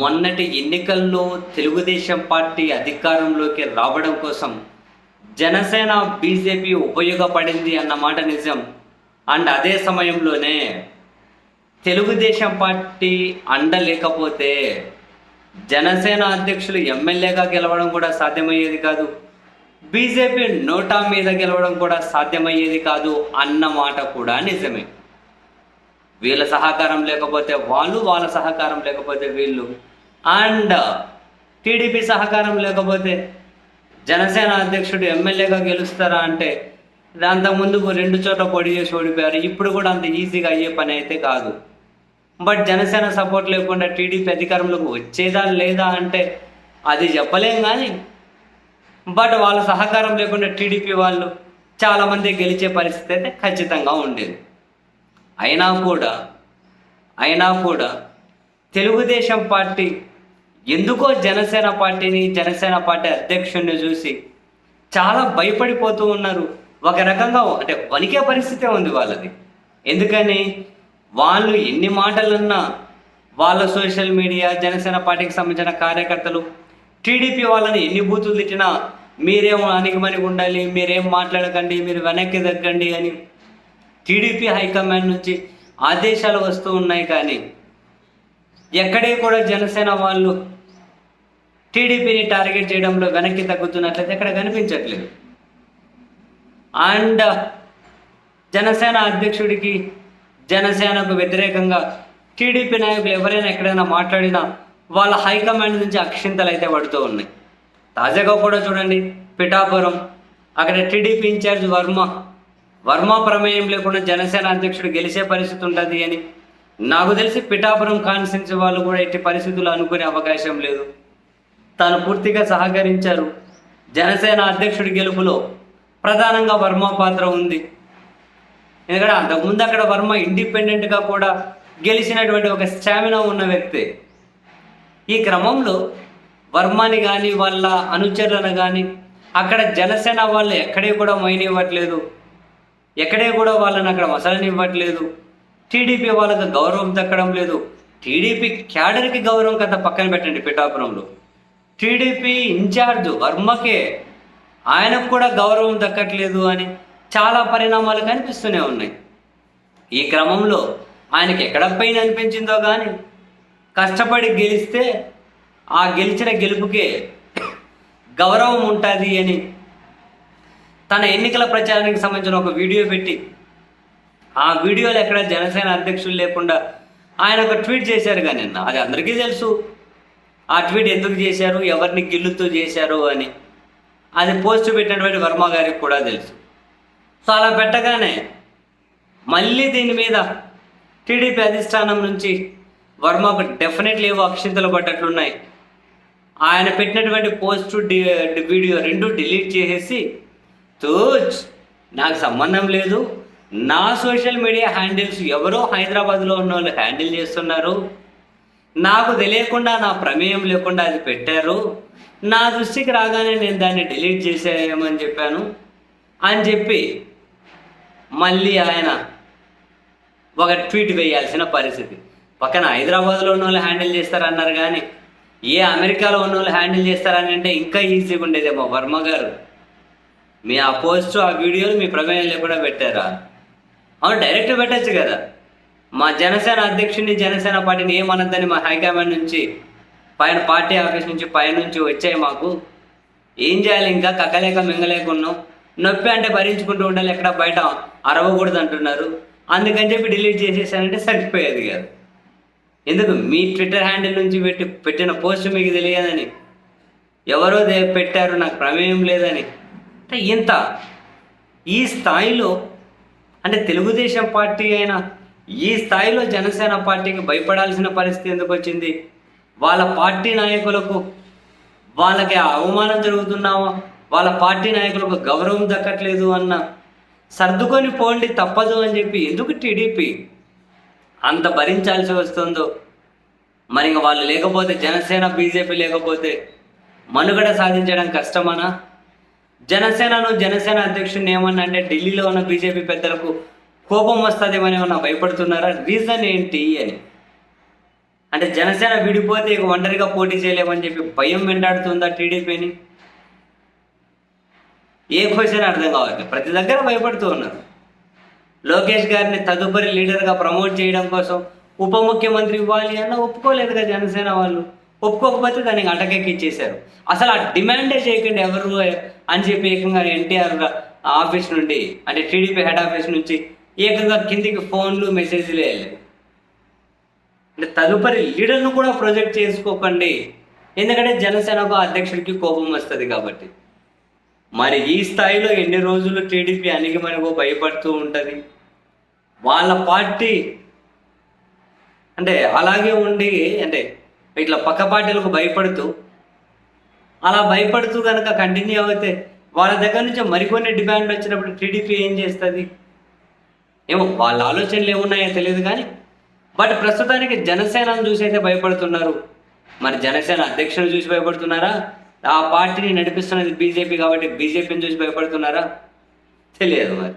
మొన్నటి ఎన్నికల్లో తెలుగుదేశం పార్టీ అధికారంలోకి రావడం కోసం జనసేన బీజేపీ ఉపయోగపడింది అన్నమాట నిజం. అండ్ అదే సమయంలోనే తెలుగుదేశం పార్టీ అండ లేకపోతే జనసేన అధ్యక్షులు ఎమ్మెల్యేగా గెలవడం కూడా సాధ్యమయ్యేది కాదు. బీజేపీ నోటా మీద గెలవడం కూడా సాధ్యమయ్యేది కాదు అన్న మాట కూడా నిజమే. వీళ్ళ సహకారం లేకపోతే వాళ్ళు వాళ్ళ సహకారం లేకపోతే వీళ్ళు అండ్ టీడీపీ సహకారం లేకపోతే జనసేన అధ్యక్షుడు ఎమ్మెల్యేగా గెలుస్తారా అంటే అంతకుముందు రెండు చోట్ల పొడి చేసి ఓడిపోయారు. ఇప్పుడు కూడా అంత ఈజీగా అయ్యే పని అయితే కాదు. బట్ జనసేన సపోర్ట్ లేకుండా టీడీపీ అధికారంలోకి వచ్చేదా లేదా అంటే అది చెప్పలేం కానీ బట్ వాళ్ళ సహకారం లేకుండా టీడీపీ వాళ్ళు చాలామంది గెలిచే పరిస్థితి అయితే ఖచ్చితంగా ఉండేది. అయినా కూడా అయినా కూడా తెలుగుదేశం పార్టీ ఎందుకో జనసేన పార్టీని జనసేన పార్టీ అధ్యక్షుడిని చూసి చాలా భయపడిపోతూ ఉన్నారు. ఒక రకంగా అంటే వణికే పరిస్థితే ఉంది వాళ్ళది. ఎందుకని? వాళ్ళు ఎన్ని మాటలున్నా వాళ్ళ సోషల్ మీడియా జనసేన పార్టీకి సంబంధించిన కార్యకర్తలు టీడీపీ వాళ్ళని ఎన్ని బూతులు తిట్టినా మీరేం అణిగిమణిగి ఉండాలి మీరేం మాట్లాడకండి మీరు వెనక్కి తగ్గండి అని టీడీపీ హైకమాండ్ నుంచి ఆదేశాలు వస్తూ ఉన్నాయి కానీ ఎక్కడే కూడా జనసేన వాళ్ళు టీడీపీని టార్గెట్ చేయడంలో వెనక్కి తగ్గుతున్నట్లయితే ఎక్కడ కనిపించట్లేదు. అండ్ జనసేన అధ్యక్షుడికి జనసేనకు వ్యతిరేకంగా టీడీపీ నాయకులు ఎవరైనా ఎక్కడైనా మాట్లాడినా వాళ్ళ హైకమాండ్ నుంచి అక్షింతలు అయితే పడుతూ ఉన్నాయి. తాజాగా కూడా చూడండి పిఠాపురం అక్కడ టీడీపీ ఇన్ఛార్జ్ వర్మ వర్మ ప్రమేయం లేకుండా జనసేన అధ్యక్షుడు గెలిచే పరిస్థితి ఉంటుంది అని నాకు తెలిసి పిఠాపురం కాన్స్టిట్యున్సీ వాళ్ళు కూడా ఎట్టి పరిస్థితులు అనుకునే అవకాశం లేదు. తాను పూర్తిగా సహకరించారు. జనసేన అధ్యక్షుడి గెలుపులో ప్రధానంగా వర్మ పాత్ర ఉంది. ఎందుకంటే అంతకుముందు అక్కడ వర్మ ఇండిపెండెంట్గా కూడా గెలిచినటువంటి ఒక స్టామినా ఉన్న వ్యక్తి. ఈ క్రమంలో వర్మని కానీ వాళ్ళ అనుచరులను కానీ అక్కడ జనసేన వాళ్ళు ఎక్కడే కూడా మైనివ్వట్లేదు. ఎక్కడే కూడా వాళ్ళని అక్కడ మసలనివ్వట్లేదు టీడీపీ వాళ్ళకి గౌరవం దక్కడం లేదు. టీడీపీ క్యాడర్కి గౌరవం కథ పక్కన పెట్టండి పిఠాపురంలో. టీడీపీ ఇన్ఛార్జ్ వర్మకే ఆయనకు కూడా గౌరవం దక్కట్లేదు అని చాలా పరిణామాలు కనిపిస్తూనే ఉన్నాయి. ఈ క్రమంలో ఆయనకి ఎక్కడ పైన అనిపించిందో కానీ కష్టపడి గెలిస్తే ఆ గెలిచిన గెలుపుకే గౌరవం ఉంటుంది అని తన ఎన్నికల ప్రచారానికి సంబంధించిన ఒక వీడియో పెట్టి ఆ వీడియోలో ఎక్కడ జనసేన అధ్యక్షులు లేకుండా ఆయన ఒక ట్వీట్ చేశారు కానీ నిన్న. అది అందరికీ తెలుసు. ఆ ట్వీట్ ఎందుకు చేశారు? ఎవరిని గిల్లుతూ చేశారు అని. అది పోస్ట్ పెట్టినటువంటి వర్మ గారికి కూడా తెలుసు. సో అలా పెట్టగానే మళ్ళీ దీని మీద టీడీపీ అధిష్టానం నుంచి వర్మకు డెఫినెట్లీ ఏవో అక్షింతలు పడ్డట్లున్నాయి. ఆయన పెట్టినటువంటి పోస్ట్ వీడియో రెండు డిలీట్ చేసేసి తూచ్ నాకు సంబంధం లేదు. నా సోషల్ మీడియా హ్యాండిల్స్ ఎవరో హైదరాబాద్లో ఉన్న వాళ్ళు హ్యాండిల్ చేస్తున్నారు. నాకు తెలియకుండా నా ప్రమేయం లేకుండా అది పెట్టారు. నా దృష్టికి రాగానే నేను దాన్ని డిలీట్ చేసేయమని చెప్పాను. అని చెప్పి మళ్ళీ ఆయన ఒక ట్వీట్ వేయాల్సిన పరిస్థితి. పక్కన హైదరాబాద్లో ఉన్న వాళ్ళు హ్యాండిల్ చేస్తారన్నారు కానీ ఏ అమెరికాలో ఉన్న వాళ్ళు హ్యాండిల్ చేస్తారని అంటే ఇంకా ఈజీగా ఉండేదేమో వర్మ గారు. మీ ఆ పోస్ట్ ఆ వీడియోలు మీ ప్రమేయం లేకుండా పెట్టారా? అవును డైరెక్ట్ పెట్టచ్చు కదా. మా జనసేన అధ్యక్షుడిని జనసేన పార్టీని ఏమనద్దని మా హైకమాండ్ నుంచి పైన పార్టీ ఆఫీస్ నుంచి పైనుంచి వచ్చాయి మాకు. ఏం చేయాలి ఇంకా? కక్కలేక మింగలేకున్నాం. నొప్పి అంటే భరించుకుంటూ ఉండాలి ఎక్కడ బయట అరవకూడదు అంటున్నారు. అందుకని చెప్పి డిలీట్ చేసేసానంటే సరిపోయేది కాదు. ఎందుకు? మీ ట్విట్టర్ హ్యాండిల్ నుంచి పెట్టి పెట్టిన పోస్ట్ మీకు తెలియదని. ఎవరో పెట్టారు నాకు ప్రమేయం లేదని. ఇంత. ఈ స్థాయిలో అంటే తెలుగుదేశం పార్టీ అయినా ఈ స్థాయిలో జనసేన పార్టీకి భయపడాల్సిన పరిస్థితి ఎందుకు వచ్చింది? వాళ్ళ పార్టీ నాయకులకు వాళ్ళకి అవమానం జరుగుతున్నావా వాళ్ళ పార్టీ నాయకులకు గౌరవం దక్కట్లేదు అన్న సర్దుకొని పోండి తప్పదు అని చెప్పి ఎందుకు టీడీపీ అంత భరించాల్సి వస్తుందో? మరి ఇంక వాళ్ళు లేకపోతే జనసేన బీజేపీ లేకపోతే మనుగడ సాధించడం కష్టమనా? జనసేనను జనసేన అధ్యక్షుడిని ఏమన్నా అంటే ఢిల్లీలో ఉన్న బీజేపీ పెద్దలకు కోపం వస్తుందేమని ఏమన్నా భయపడుతున్నారా? రీజన్ ఏంటి అని. అంటే జనసేన విడిపోతే ఇక ఒంటరిగా పోటీ చేయలేమని చెప్పి భయం వెంటాడుతుందా టీడీపీని? ఏ క్వశ్చన్ అర్థం కావాలి ప్రతి దగ్గర భయపడుతూ ఉన్నారు. లోకేష్ గారిని తదుపరి లీడర్గా ప్రమోట్ చేయడం కోసం ఉప ముఖ్యమంత్రి ఇవ్వాలి అన్న ఒప్పుకోలేదుగా జనసేన వాళ్ళు. ఒప్పుకోకపోతే దానికి అటకెక్కిచ్చేశారు. అసలు ఆ డిమాండే చేయకుండా ఎవరు అని చెప్పి ఏకంగా ఎన్టీఆర్ ఆఫీస్ నుండి అంటే టీడీపీ హెడ్ ఆఫీస్ నుంచి ఏకంగా కిందికి ఫోన్లు మెసేజ్లు వెళ్ళాయి అంటే తదుపరి లీడర్ను కూడా ప్రొజెక్ట్ చేసుకోకండి. ఎందుకంటే జనసేనకు అధ్యక్షుడికి కోపం వస్తుంది కాబట్టి. మరి ఈ స్థాయిలో ఎన్ని రోజులు టీడీపీ అణిగిమనిగో భయపడుతూ ఉంటుంది? వాళ్ళ పార్టీ అంటే అలాగే ఉండి అంటే ఇట్లా పక్క పార్టీలకు భయపడుతూ అలా భయపడుతూ కనుక కంటిన్యూ అవుతే వాళ్ళ దగ్గర నుంచి మరికొన్ని డిమాండ్లు వచ్చినప్పుడు టీడీపీ ఏం చేస్తుంది? ఏమో వాళ్ళ ఆలోచనలు ఏమున్నాయో తెలియదు కానీ బట్ ప్రస్తుతానికి జనసేనను చూసి అయితే భయపడుతున్నారు. మరి జనసేన అధ్యక్షులు చూసి భయపడుతున్నారా? ఆ పార్టీని నడిపిస్తున్నది బీజేపీ కాబట్టి బీజేపీని చూసి భయపడుతున్నారా? తెలియదు మరి.